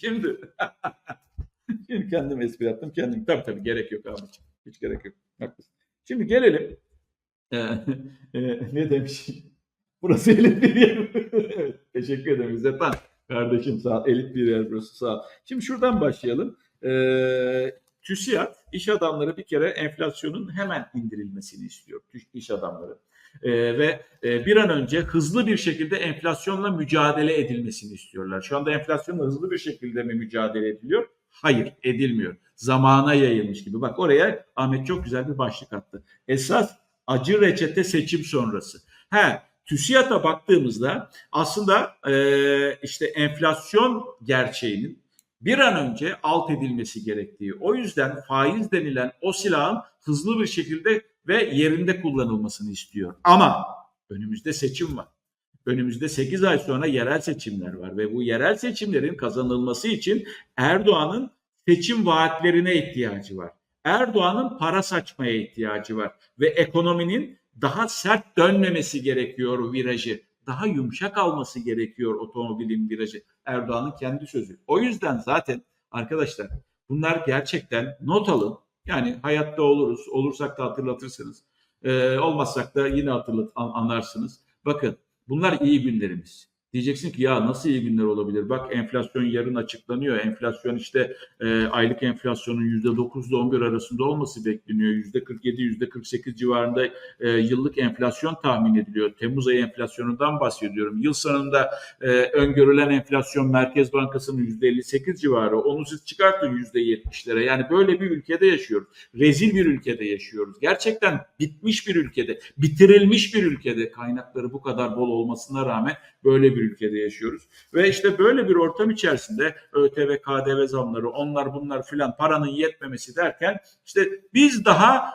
Şimdi Şimdi kendim espri yaptım. Kendim tabii tabii gerek yok abi. Hiç gerek yok. Haklısın. Şimdi gelelim. Ee, e, ne demiş? Burası elit bir yer. teşekkür ederim İzzet Han. Kardeşim sağ ol. Elit bir yer burası sağ ol. Şimdi şuradan başlayalım. Ee, TÜSİAD iş adamları bir kere enflasyonun hemen indirilmesini istiyor. İş adamları. Ee, ve e, bir an önce hızlı bir şekilde enflasyonla mücadele edilmesini istiyorlar. Şu anda enflasyonla hızlı bir şekilde mi mücadele ediliyor? Hayır edilmiyor. Zamana yayılmış gibi. Bak oraya Ahmet çok güzel bir başlık attı. Esas acı reçete seçim sonrası. He, TÜSİAD'a baktığımızda aslında e, işte enflasyon gerçeğinin bir an önce alt edilmesi gerektiği. O yüzden faiz denilen o silahın hızlı bir şekilde ve yerinde kullanılmasını istiyor. Ama önümüzde seçim var. Önümüzde 8 ay sonra yerel seçimler var ve bu yerel seçimlerin kazanılması için Erdoğan'ın seçim vaatlerine ihtiyacı var. Erdoğan'ın para saçmaya ihtiyacı var ve ekonominin daha sert dönmemesi gerekiyor virajı. Daha yumuşak alması gerekiyor otomobilin virajı. Erdoğan'ın kendi sözü. O yüzden zaten arkadaşlar bunlar gerçekten not alın. Yani hayatta oluruz. Olursak da hatırlatırsınız. Ee, olmazsak da yine hatırlat an- anlarsınız. Bakın bunlar iyi günlerimiz. Diyeceksin ki ya nasıl iyi günler olabilir? Bak enflasyon yarın açıklanıyor. Enflasyon işte e, aylık enflasyonun %9 ile 11 arasında olması bekleniyor. %47, %48 civarında e, yıllık enflasyon tahmin ediliyor. Temmuz ayı enflasyonundan bahsediyorum. Yıl sonunda e, öngörülen enflasyon Merkez Bankası'nın %58 civarı. Onu siz çıkartın %70'lere. Yani böyle bir ülkede yaşıyoruz. Rezil bir ülkede yaşıyoruz. Gerçekten bitmiş bir ülkede, bitirilmiş bir ülkede kaynakları bu kadar bol olmasına rağmen böyle bir ülkede yaşıyoruz. Ve işte böyle bir ortam içerisinde ÖTV, KDV zamları, onlar bunlar filan paranın yetmemesi derken işte biz daha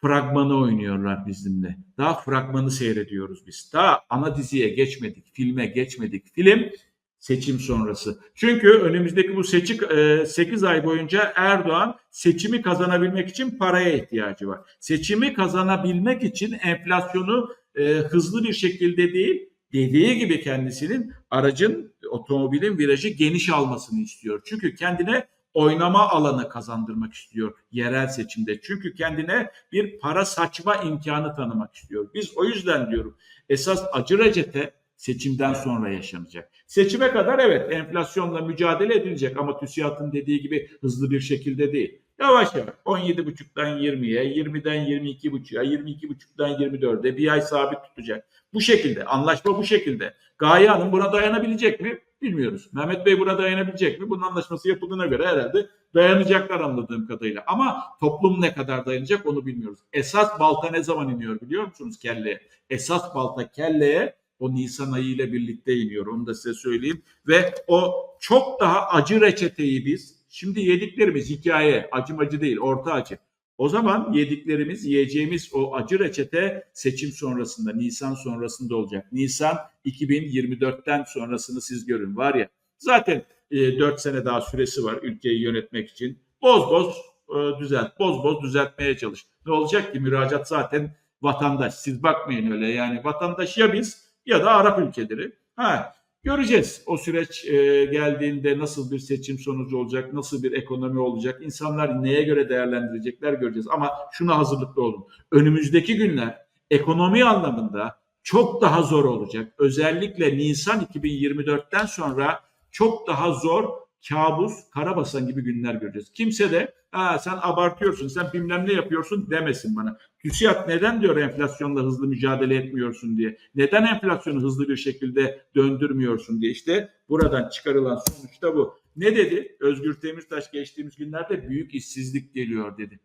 fragmanı oynuyorlar bizimle. Daha fragmanı seyrediyoruz biz. Daha ana diziye geçmedik, filme geçmedik. Film seçim sonrası. Çünkü önümüzdeki bu seçim 8 ay boyunca Erdoğan seçimi kazanabilmek için paraya ihtiyacı var. Seçimi kazanabilmek için enflasyonu e, hızlı bir şekilde değil, dediği gibi kendisinin aracın, otomobilin virajı geniş almasını istiyor. Çünkü kendine oynama alanı kazandırmak istiyor yerel seçimde. Çünkü kendine bir para saçma imkanı tanımak istiyor. Biz o yüzden diyorum esas acı reçete seçimden sonra yaşanacak. Seçime kadar evet enflasyonla mücadele edilecek ama TÜSİAD'ın dediği gibi hızlı bir şekilde değil. Yavaş yavaş 17,5'dan 20'ye, 20'den 22,5'a, 22,5'dan 24'e bir ay sabit tutacak. Bu şekilde anlaşma bu şekilde. Gaye Hanım buna dayanabilecek mi? Bilmiyoruz. Mehmet Bey buna dayanabilecek mi? Bunun anlaşması yapıldığına göre herhalde dayanacaklar anladığım kadarıyla. Ama toplum ne kadar dayanacak onu bilmiyoruz. Esas balta ne zaman iniyor biliyor musunuz kelleye? Esas balta kelleye o Nisan ayı ile birlikte iniyor. Onu da size söyleyeyim. Ve o çok daha acı reçeteyi biz şimdi yediklerimiz hikaye acımacı değil orta acı. O zaman yediklerimiz, yiyeceğimiz o acı reçete seçim sonrasında, Nisan sonrasında olacak. Nisan 2024'ten sonrasını siz görün var ya. Zaten e, 4 sene daha süresi var ülkeyi yönetmek için. Boz boz e, düzelt, boz boz düzeltmeye çalış. Ne olacak ki müracaat zaten vatandaş. Siz bakmayın öyle yani vatandaş ya biz ya da Arap ülkeleri. Ha, göreceğiz o süreç e, geldiğinde nasıl bir seçim sonucu olacak, nasıl bir ekonomi olacak, insanlar neye göre değerlendirecekler göreceğiz. Ama şuna hazırlıklı olun. Önümüzdeki günler ekonomi anlamında çok daha zor olacak. Özellikle Nisan 2024'ten sonra çok daha zor kabus, karabasan gibi günler göreceğiz. Kimse de sen abartıyorsun, sen bilmem ne yapıyorsun demesin bana. TÜSİAD neden diyor enflasyonla hızlı mücadele etmiyorsun diye. Neden enflasyonu hızlı bir şekilde döndürmüyorsun diye. İşte buradan çıkarılan sonuç da bu. Ne dedi? Özgür Demirtaş geçtiğimiz günlerde büyük işsizlik geliyor dedi.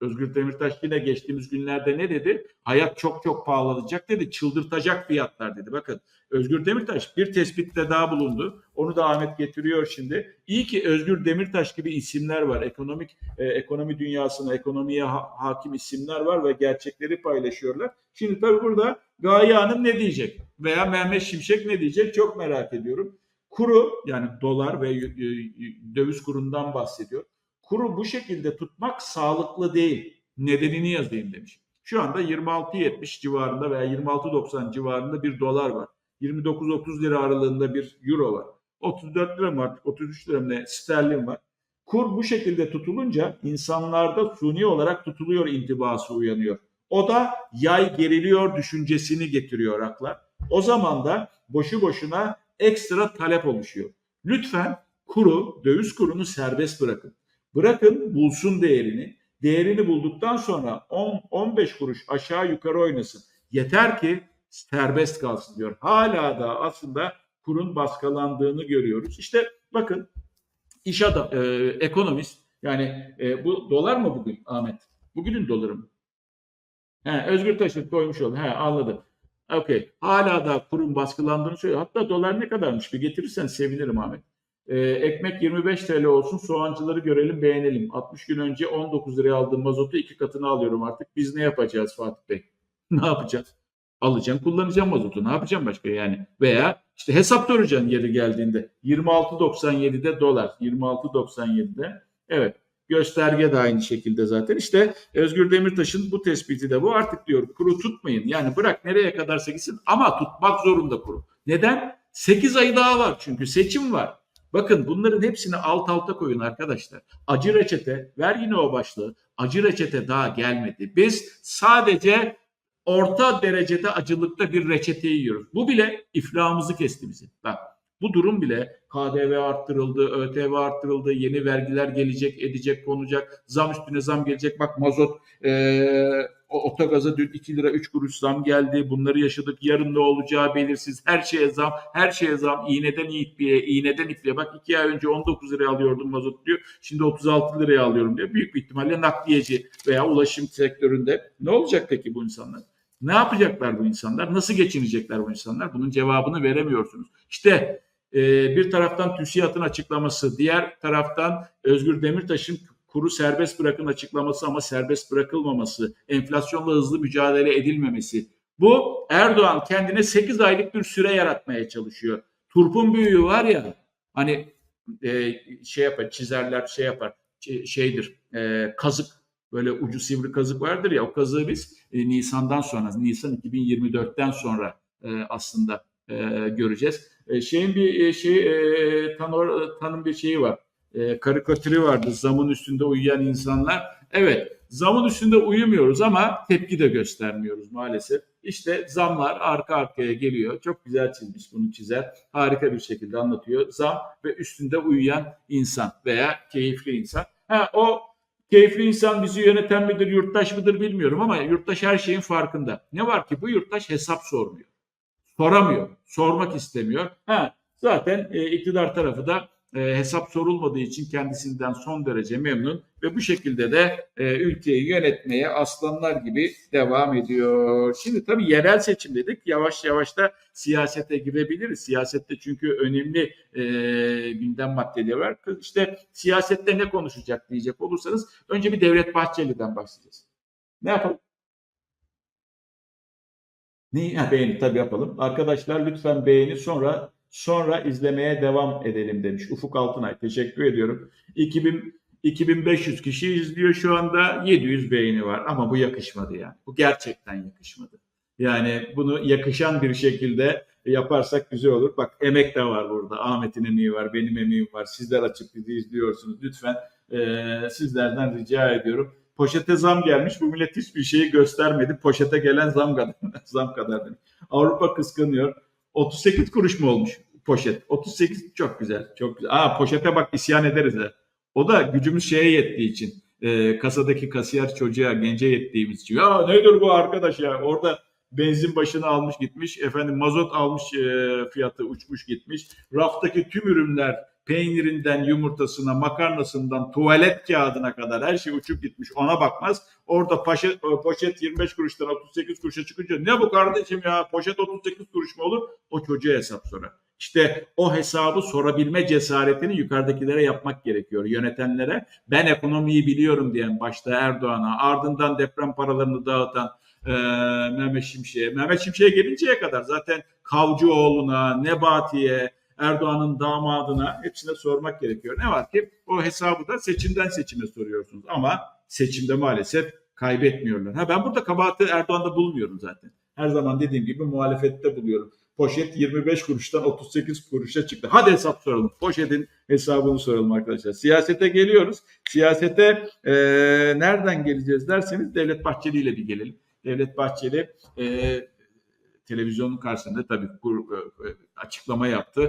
Özgür Demirtaş yine geçtiğimiz günlerde ne dedi? Hayat çok çok pahalanacak dedi. Çıldırtacak fiyatlar dedi. Bakın Özgür Demirtaş bir tespitte daha bulundu. Onu da Ahmet getiriyor şimdi. İyi ki Özgür Demirtaş gibi isimler var. Ekonomik e, ekonomi dünyasına, ekonomiye ha- hakim isimler var ve gerçekleri paylaşıyorlar. Şimdi tabii burada Gaye Hanım ne diyecek? Veya Mehmet Şimşek ne diyecek? Çok merak ediyorum. Kuru yani dolar ve e, döviz kurundan bahsediyor. Kuru bu şekilde tutmak sağlıklı değil. Nedenini yazayım demiş. Şu anda 26.70 civarında veya 26.90 civarında bir dolar var. 29-30 lira aralığında bir euro var. 34 lira mı artık 33 lira mı ne sterlin var. Kur bu şekilde tutulunca insanlarda suni olarak tutuluyor intibası uyanıyor. O da yay geriliyor düşüncesini getiriyor akla. O zaman da boşu boşuna ekstra talep oluşuyor. Lütfen kuru, döviz kurunu serbest bırakın. Bırakın bulsun değerini. Değerini bulduktan sonra 10-15 kuruş aşağı yukarı oynasın. Yeter ki serbest kalsın diyor. Hala da aslında kurun baskılandığını görüyoruz. İşte bakın iş adam, e, ekonomist yani e, bu dolar mı bugün Ahmet? Bugünün doları mı? He, Özgür Taşıt koymuş oldu. He, anladım. Okey. Hala da kurun baskılandığını söylüyor. Hatta dolar ne kadarmış? Bir getirirsen sevinirim Ahmet. Ee, ekmek 25 TL olsun. Soğancıları görelim, beğenelim. 60 gün önce 19 liraya aldığım mazotu iki katını alıyorum artık. Biz ne yapacağız Fatih Bey? ne yapacağız? Alacağım, kullanacağım mazotu. Ne yapacağım başka yani? Veya işte hesap soracaksın yeri geldiğinde. 26.97'de dolar. 26.97'de. Evet. Gösterge de aynı şekilde zaten. İşte Özgür Demirtaş'ın bu tespiti de bu. Artık diyor kuru tutmayın. Yani bırak nereye kadarsa gitsin ama tutmak zorunda kuru. Neden? 8 ay daha var çünkü seçim var. Bakın bunların hepsini alt alta koyun arkadaşlar. Acı reçete, ver yine o başlığı. Acı reçete daha gelmedi. Biz sadece orta derecede acılıkta bir reçeteyi yiyoruz. Bu bile iflahımızı kesti bizi. Bak bu durum bile KDV arttırıldı, ÖTV arttırıldı, yeni vergiler gelecek, edecek, konacak, zam üstüne zam gelecek. Bak mazot, e, otogaza dün 2 lira 3 kuruş zam geldi. Bunları yaşadık. Yarın ne olacağı belirsiz. Her şeye zam, her şeye zam. İğneden ipliğe, iğneden ipliğe. Bak 2 ay önce 19 liraya alıyordum mazot diyor. Şimdi 36 liraya alıyorum diyor. Büyük bir ihtimalle nakliyeci veya ulaşım sektöründe. Ne olacak peki bu insanlar? Ne yapacaklar bu insanlar? Nasıl geçinecekler bu insanlar? Bunun cevabını veremiyorsunuz. İşte e, bir taraftan TÜSİAD'ın açıklaması, diğer taraftan Özgür Demirtaş'ın kuru serbest bırakın açıklaması ama serbest bırakılmaması, enflasyonla hızlı mücadele edilmemesi. Bu Erdoğan kendine 8 aylık bir süre yaratmaya çalışıyor. Turpun büyüğü var ya hani e, şey yapar çizerler şey yapar şeydir e, kazık böyle ucu sivri kazık vardır ya o kazığı biz e, Nisan'dan sonra Nisan 2024'ten sonra e, aslında e, göreceğiz. E, şeyin bir e, şey e, tanor, tanım bir şeyi var. E, karikatürü vardı. Zamın üstünde uyuyan insanlar. Evet, zamın üstünde uyumuyoruz ama tepki de göstermiyoruz maalesef. İşte zamlar arka arkaya geliyor. Çok güzel çizmiş bunu çizer. Harika bir şekilde anlatıyor. Zam ve üstünde uyuyan insan veya keyifli insan. Ha, o keyifli insan bizi yöneten midir, yurttaş mıdır bilmiyorum ama yurttaş her şeyin farkında. Ne var ki bu yurttaş hesap sormuyor soramıyor, sormak istemiyor. Ha, zaten e, iktidar tarafı da e, hesap sorulmadığı için kendisinden son derece memnun ve bu şekilde de e, ülkeyi yönetmeye aslanlar gibi devam ediyor. Şimdi tabii yerel seçim dedik. Yavaş yavaş da siyasete girebiliriz. Siyasette çünkü önemli e, gündem maddeleri var. İşte siyasette ne konuşacak diyecek olursanız önce bir Devlet Bahçeli'den başlayacağız. Ne yapalım? Ne? Beğeni tabii yapalım. Arkadaşlar lütfen beğeni sonra sonra izlemeye devam edelim demiş. Ufuk Altınay. Teşekkür ediyorum. 2000 2500 kişi izliyor şu anda 700 beğeni var ama bu yakışmadı yani. Bu gerçekten yakışmadı. Yani bunu yakışan bir şekilde yaparsak güzel olur. Bak emek de var burada. Ahmet'in emeği var, benim emeğim var. Sizler açıp bizi izliyorsunuz. Lütfen e, sizlerden rica ediyorum Poşete zam gelmiş. Bu millet hiçbir şeyi göstermedi. Poşete gelen zam kadar. zam kadar demiş. Avrupa kıskanıyor. 38 kuruş mu olmuş poşet? 38 çok güzel. Çok güzel. Aa poşete bak isyan ederiz ha. O da gücümüz şeye yettiği için. E, kasadaki kasiyer çocuğa gence yettiğimiz için. Ya nedir bu arkadaş ya? Orada benzin başını almış gitmiş. Efendim mazot almış e, fiyatı uçmuş gitmiş. Raftaki tüm ürünler peynirinden yumurtasına, makarnasından tuvalet kağıdına kadar her şey uçup gitmiş. Ona bakmaz. Orada poşet, e, poşet 25 kuruştan 38 kuruşa çıkınca ne bu kardeşim ya poşet 38 kuruş mu olur? O çocuğa hesap sorar. İşte o hesabı sorabilme cesaretini yukarıdakilere yapmak gerekiyor. Yönetenlere ben ekonomiyi biliyorum diyen başta Erdoğan'a ardından deprem paralarını dağıtan e, Mehmet Şimşek'e. Mehmet Şimşek'e gelinceye kadar zaten Kavcıoğlu'na, Nebati'ye, Erdoğan'ın damadına hepsine sormak gerekiyor. Ne var ki o hesabı da seçimden seçime soruyorsunuz ama seçimde maalesef kaybetmiyorlar. Ha ben burada kabahati Erdoğan'da bulmuyorum zaten. Her zaman dediğim gibi muhalefette buluyorum. Poşet 25 kuruştan 38 kuruşa çıktı. Hadi hesap soralım. Poşetin hesabını soralım arkadaşlar. Siyasete geliyoruz. Siyasete e, nereden geleceğiz derseniz Devlet Bahçeli ile bir gelelim. Devlet Bahçeli e, televizyonun karşısında tabii kur- e, açıklama yaptı.